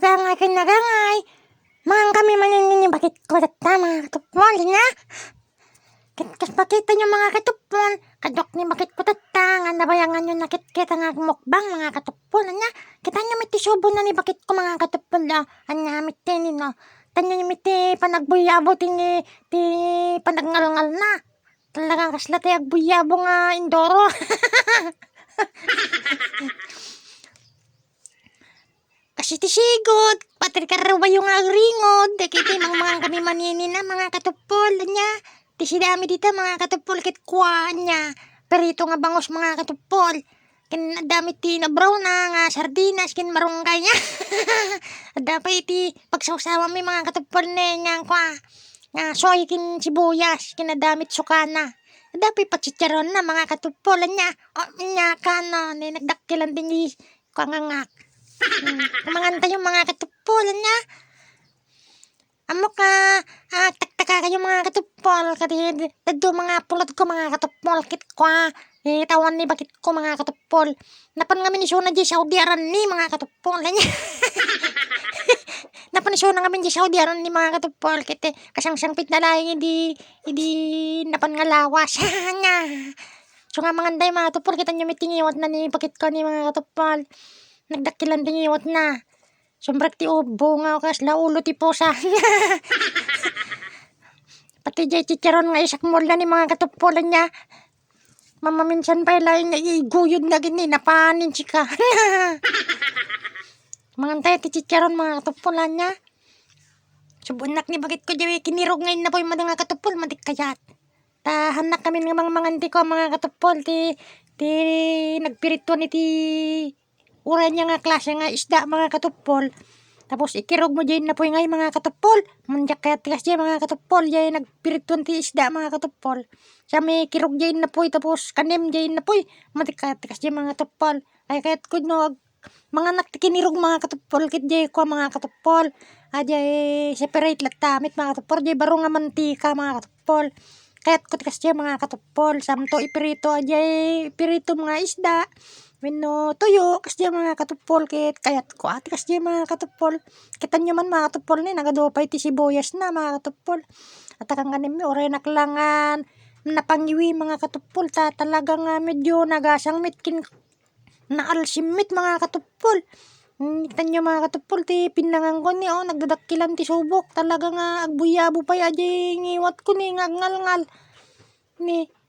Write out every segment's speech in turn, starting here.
nagangay ka nagangay. Mga kami maninin bakit ko tata mga katupon na. Kitkas pakita nyo mga katupon. Kadok ni bakit ko tata. Nga nabayangan nyo nakit kita nga mukbang mga katupon na. Kita nyo miti subo na ni bakit ko mga katupon na. Anya miti ni no. Tanyo nyo miti panagbuyabo ti ni ti panagngal-ngal na. Talagang kasla agbuyabo nga indoro. Kasi ti sigod, patri karawa yung agringod, dakiti mga mga kami manini na mga katupol niya. Ti sidami dito mga katupol kit kwa niya. Perito nga bangos mga katupol. Kin dami ti na brown na nga sardinas kin marunggay niya. Dapat iti pagsawsawa mi mga katupol ne niya kwa. Nga soy kin sibuyas kin damit sukana. Dapat pachicharon na mga katupol niya. O niya kano ni nagdakilan din ni kwa nga. Hmm, Kumanganta yung mga katupulan niya. Amo ka, ah, taktaka kayo mga katupol. Kati, dado mga pulot ko mga katupol. Kit ko, ah, eh, tawan ni bakit ko mga katupol. Napan nga minisyon di Saudi Aran ni mga katupol. Niya. Napan siya na kami di Saudi Aran ni mga katupol. Kiti, kasang sangpit na lang, hindi, hindi, napan nga lawas. Nya. So nga mga anday mga katupol, kita nyo mitingiwat na ni bakit ko ni mga katupol nagdakilan din iwat na. Sombrak ti ubo nga kas laulo ti pusa. Pati jay chicharon nga isak mula ni mga katupulan niya. Mama minsan pa ilayin nga iguyod na gini napanin chika. mga tayo ti chicharon mga katupulan niya. Subunak ni bakit ko jay kinirog ngayon na po yung mga katupol madik kayat. Tahanak kami ng mga mga ko mga katupol ti ti nagpirito ni ti Ura niya nga klase nga isda mga katupol. Tapos ikirog mo dyan na po ngay mga katupol. Manjak kaya tigas dyan mga katupol. Dyan nagpirituan ti isda mga katupol. Sa may kirog dyan na po. Tapos kanim dyan na po. Manjak kaya tigas dyan mga katupol. Ay kaya't ko no. Mga naktikinirog mga katupol. Kit dyan ko mga katupol. Ah dyan separate lang tamit mga katupol. Dyan baro nga mantika mga katupol. Kaya't ko tigas dyan mga katupol. Samto ipirito. Dyan ipirito mga isda. Wino tuyo kas di mga katupol kit kayat ko ati kas di mga katupol. Kita nyo man mga katupol ni nagadupay ti sibuyas na mga katupol. At akang ganim oray naklangan napangiwi mga katupol. Ta talaga nga medyo nagasang mitkin naalsimit mga katupol. Kita nyo mga katupol ti pinangan ko ni oh nagdadakilan ti subok. Talaga nga agbuyabo pa yaji ngiwat ko ni ngagngal-ngal ni Hmm,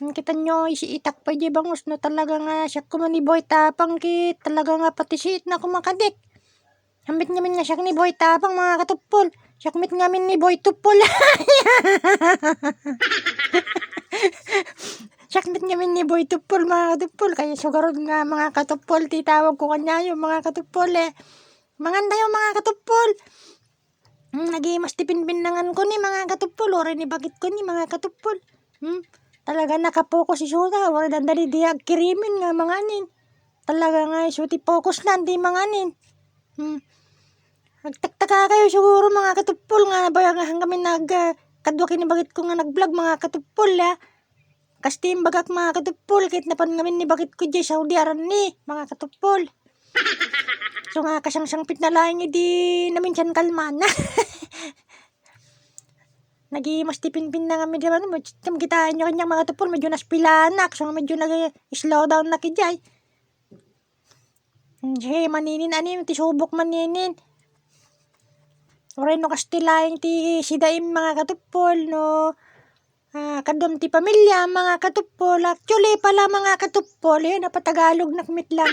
Kita nyo, isiitak pa di bangus no talaga nga siya kuman ni Boy Tapang kit talaga nga pati siit na kumakadik. Hambit namin nga siya ni Boy Tapang mga katupol. Siya kumit ngamin ni Boy Tupol. siya kumit ngamin ni Boy Tupol mga katupol. Kaya sugarod nga mga katupol. Titawag ko kanya yung mga katupol eh. Manganda yung mga katupol. Hmm, lagi mas tipin-pinangan ko ni mga katupol. Ore ni bakit ko ni mga katupol. Hmm, talaga nakapokus si Suta. Wala dandali di kirimin nga mga anin. Talaga nga isuti focus na di mga anin. Hmm. Nagtaktaka kayo siguro mga katupol nga ba nga kami nag uh, kadwa kinibagit ko nga nag-vlog mga katupol ya. Kastim bagak mga katupol kit napan ngamin ni bakit ko di Saudi aran ni mga katupol. So nga kasangsangpit na lang di namin siyan kalman na. Nagi mas tipin-pin na kami diba no kam kita nyo kanyang mga tupol medyo naspilanak so medyo nag slow down na kijay. Hey, maninin ani ti subok maninin. Oray no kastilaing ti sidaim mga katupol no. Ah, kadom ti pamilya mga katupol. Actually pala mga katupol yun napatagalog na kumit lang.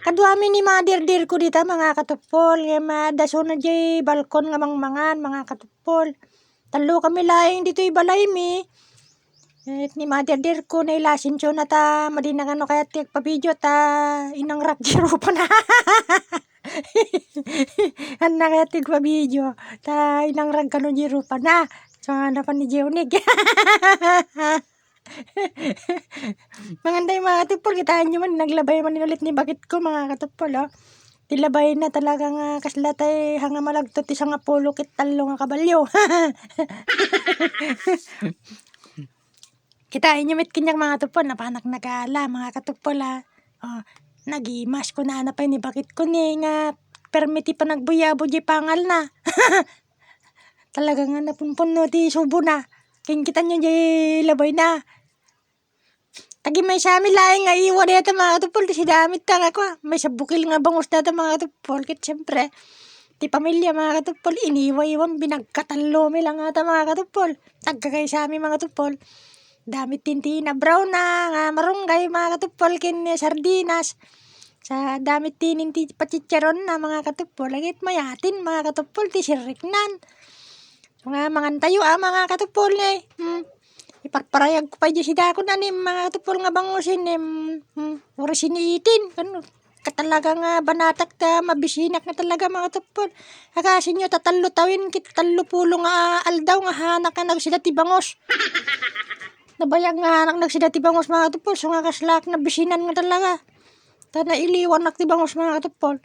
Kadwami ni madirdir ko dito mga katupol. Nga madaso na jay balkon nga mangmangan mga katupol. Talo kami laing dito ibalay mi. Et ni madirdir ko na ilasin siya na ta madinang ano kaya tik pabidyo ta inang rak jiro pa na. Anna kaya tik pabidyo ta inang rak kano jiro pa na. So pa ni Jeunig. Manganday mga katupol, kitaan nyo man, naglabay man ulit ni bakit ko mga katupol, oh. Tilabay na talaga nga kaslatay hanga malagto ti nga pulo kit talo nga kabalyo. Kitain nyo mit kinyang mga tupol, napanak nagala mga katupol ha. Oh, nagimas ko na napay ni bakit ko ni nga permiti pa nagbuyabo di pangal na. Talaga nga napunpuno ti subo na. King kita nyo di labay na. Tagi may sa amin laing nga iwa dito mga katupol. Ti si damit ta nga ko. May sabukil nga bangus dito mga katupol. Kit siyempre. Ti pamilya mga katupol. Iniwa-iwan binagkatalo mi lang ata mga katupol. Tagka kay sa amin mga katupol. Damit tinti na brown na nga marunggay mga katupol. Kin sardinas. Sa damit tinin ti pachicharon na mga katupol. Lagit mayatin mga katupol. Ti siriknan. Mga mangan tayo ah mga katupol eh. Hmm. Iparparayag ko pa dyan si Dako na ni mga katupol nga bangusin eh. Hmm. Uri siniitin. Ano, katalaga nga banatak ta mabisinak na talaga mga katupol. Akasin nyo tatalo tawin kit talo pulo nga aldaw nga hanak ka nagsida ti bangos. Nabayag nga hanak nagsida ti bangos mga katupol. So nga kaslak na bisinan nga talaga. Ta nailiwan nak ti bangos mga katupol.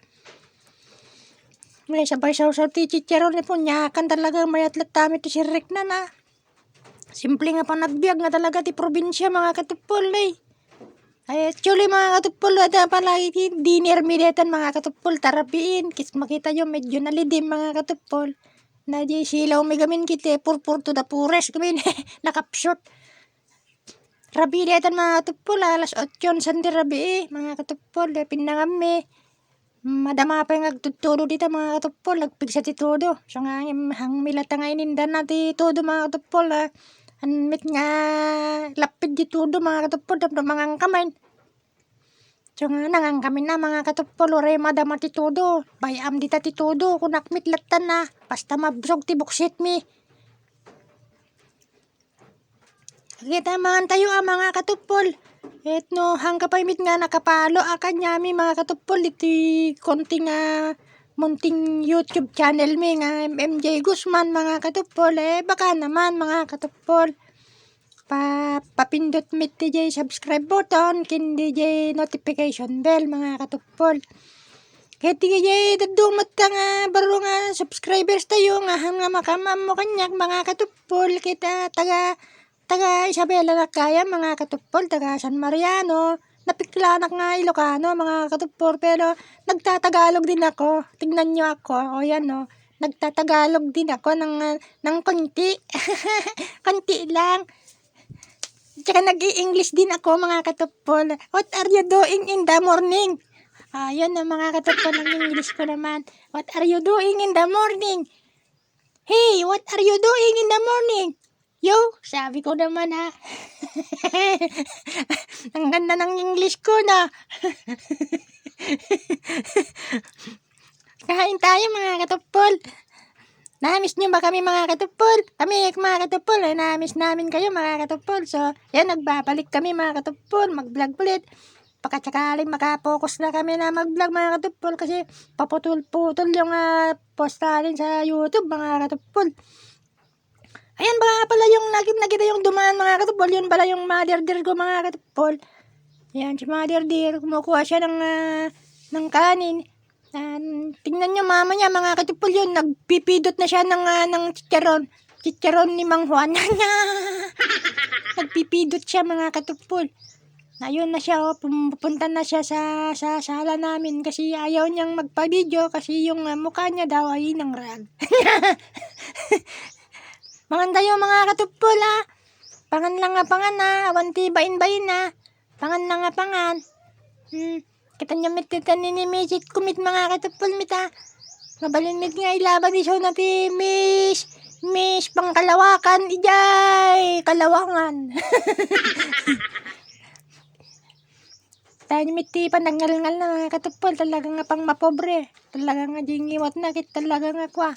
May sabay sa usaw ti chicharon ni po nyakan talaga mayatlat tami ti sirrik na na. Simple nga pa nagbiag nga talaga ti probinsya mga katupol eh. Ay, actually mga katupol, ada pala dinner midetan mga katupol, tarapiin. Kis makita nyo medyo nalidim mga katupol. Na di silaw may gamin kiti, purpur to the pures gamin, nakapshot. Rabi detan mga katupol, alas 8 santi rabi eh, mga katupol, eh, pinangami. Madama pa yung agtutudo dito mga katupol, nagpigsa ti todo. So nga, hang milata nga inindan na ti todo mga katupol, ah. Anmit nga lapid di todo mga katupol, tapos mga kamay. So nga, nangang kami na mga katupol, ore madama ti todo. Bayam dita ti todo, kung nakmit latan na. Basta mabsog ti buksit mi. Kita mga tayo ah mga katupol. Et no, hangga pa imit nga nakapalo akan nyami mga katupol iti konting nga munting YouTube channel mi nga MJ Guzman mga katupol eh. Baka naman mga katupol. Pa papindot mit DJ subscribe button kin DJ notification bell mga katupol. Kaya DJ dadumot ta nga baro nga subscribers tayo nga hanga makamam mo kanyak mga katupol. Kita taga taga Isabela na kaya mga katupol, taga San Mariano, napiklanak nga Ilocano mga katupol, pero nagtatagalog din ako. Tingnan nyo ako, o yan o, nagtatagalog din ako ng, ah, ng konti. konti lang. Tsaka nag-i-English din ako mga katupol. What are you doing in the morning? Ayun na mga katupol, ang English ko naman. What are you doing in the morning? Hey, what are you doing in the morning? Yo, sabi ko naman ha. Ang ganda ng English ko na. Kain tayo mga katupol. Namiss nyo ba kami mga katupol? Kami mga katupol, eh, namiss namin kayo mga katupol. So, yan, nagbabalik kami mga katupol, mag-vlog ulit. Pagkatsakaling makapokus na kami na mag-vlog mga katupol kasi paputol-putol yung ah, post sa YouTube mga katupol. Ayan ba pala yung nakita, nakita yung dumaan mga katupol. Yun pala yung mother deer ko mga katupol. Ayan, si mother deer. Kumukuha siya ng, ah, ng kanin. And, tingnan nyo mama niya mga katupol yun. Nagpipidot na siya ng, ah, ng chicharon. Chicharon ni Mang Juan. Nagpipidot siya mga katupol. Ayun na siya, oh, pupunta na siya sa, sa sala namin kasi ayaw niyang magpa-video kasi yung ah, mukha niya daw ay ng rag. Mangan tayo mga katupol ha. Pangan lang nga pangan ha. Awanti bain bain ha. Pangan lang nga pangan. Hmm. Kita niyo mit kita ni ni Magic kumit mga katupol mit ha. Mabalin mit nga ilaban di siya na ti Miss. Miss pangkalawakan ijay. Kalawangan. Tayo ni Miti panangal-ngal na mga katupol. Talaga nga pang mapobre. Talaga nga jingiwat na kit talaga nga kwa.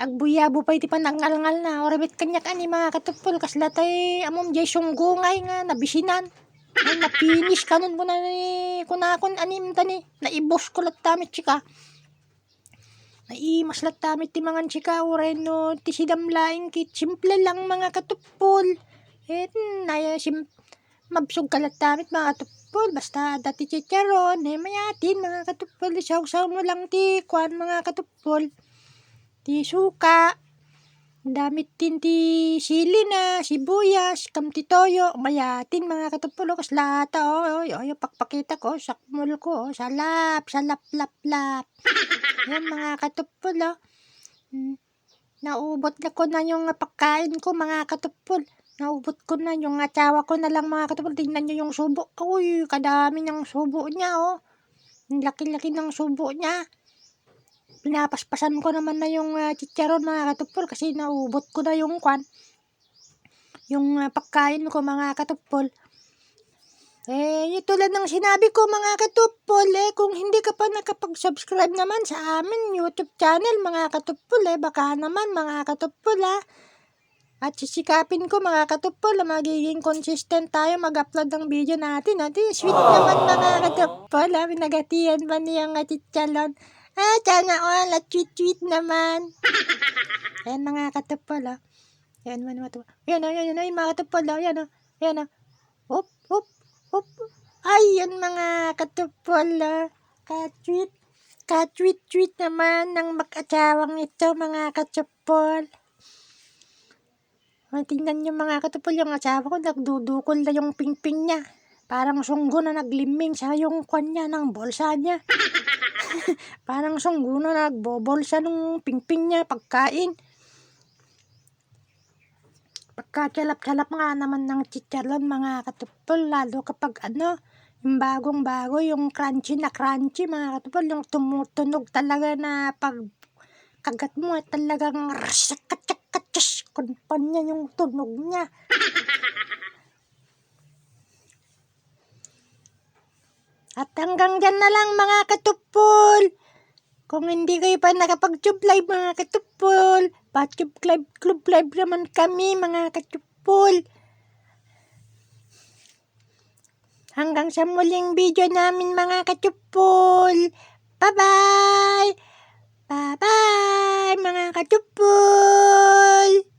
Agbuyabo pa iti panangal-ngal na. Orabit kanyak ani mga katupol. Kasla tay amom jay sunggungay nga nabisinan. Ay napinis kanon mo na ni kunakon anim tani. Naibos ko lat tamit chika. Naimas lat tamit ti mga chika. Uray no ti sidamlaing kit. Simple lang mga katupol. Et naya sim mabsog kalat tamit mga katupol. Basta dati chicharon. Eh mayatin mga katupol. Isaw-saw mo lang ti kwan mga katupol. Ti suka. Damit din ti sili na, sibuyas, kamti toyo, mayatin mga katupulo, kas lata, oh, oh, oh, pakpakita ko, sakmul ko, oh, salap, salap, lap, lap. Yan mga katupulo. Hmm. Naubot na ko na yung pagkain ko mga katupol. Naubot ko na yung asawa ko na lang mga katupol. Tingnan nyo yung subo. Uy, kadami ng subo niya oh. Ang laki-laki ng subo niya. Pinapaspasan ko naman na yung uh, chicharon mga katupol kasi naubot ko na yung kwan. Yung uh, pagkain ko mga katupol. Eh, tulad ng sinabi ko mga katupol, eh, kung hindi ka pa nakapag-subscribe naman sa amin YouTube channel mga katupol, eh, baka naman mga katupol, ah. At sisikapin ko mga katupol, ah, magiging consistent tayo mag-upload ng video natin. At sweet naman mga katupol, ah, pinagatiyan ba niyang atitsalon? Ah, sana all, at sweet-sweet naman. Ayan mga katupol, ah. Ayan mga katupol. Ayan, ayan, ayan, ayan mga katupol, ah. Ayan, ah. Ayan, ah. Op, op, op. Ayan mga katupol, ah. Ka-tweet. Ka-tweet-tweet naman ng mag-asawang ito mga katupol. Tingnan niyo mga katupol yung asawa ko, nagdudukol na yung pingping niya. Parang sunggo na nagliming sa yung kwan niya ng bolsa niya. Parang sunggo na nagbobolsa ng pingping niya pagkain. Pagkacalap-calap nga naman ng chicharron mga katupol, lalo kapag ano, yung bagong bago, yung crunchy na crunchy mga katupol, yung tumutunog talaga na pag kagat mo at talagang rasakatsakatsis, kunpan niya yung tunog niya. At hanggang dyan na lang mga katupol. Kung hindi kayo pa nakapag-tube live mga katupol, pa-tube live, club live naman kami mga katupol. Hanggang sa muling video namin mga katupol. Bye-bye! Bye-bye mga katupol!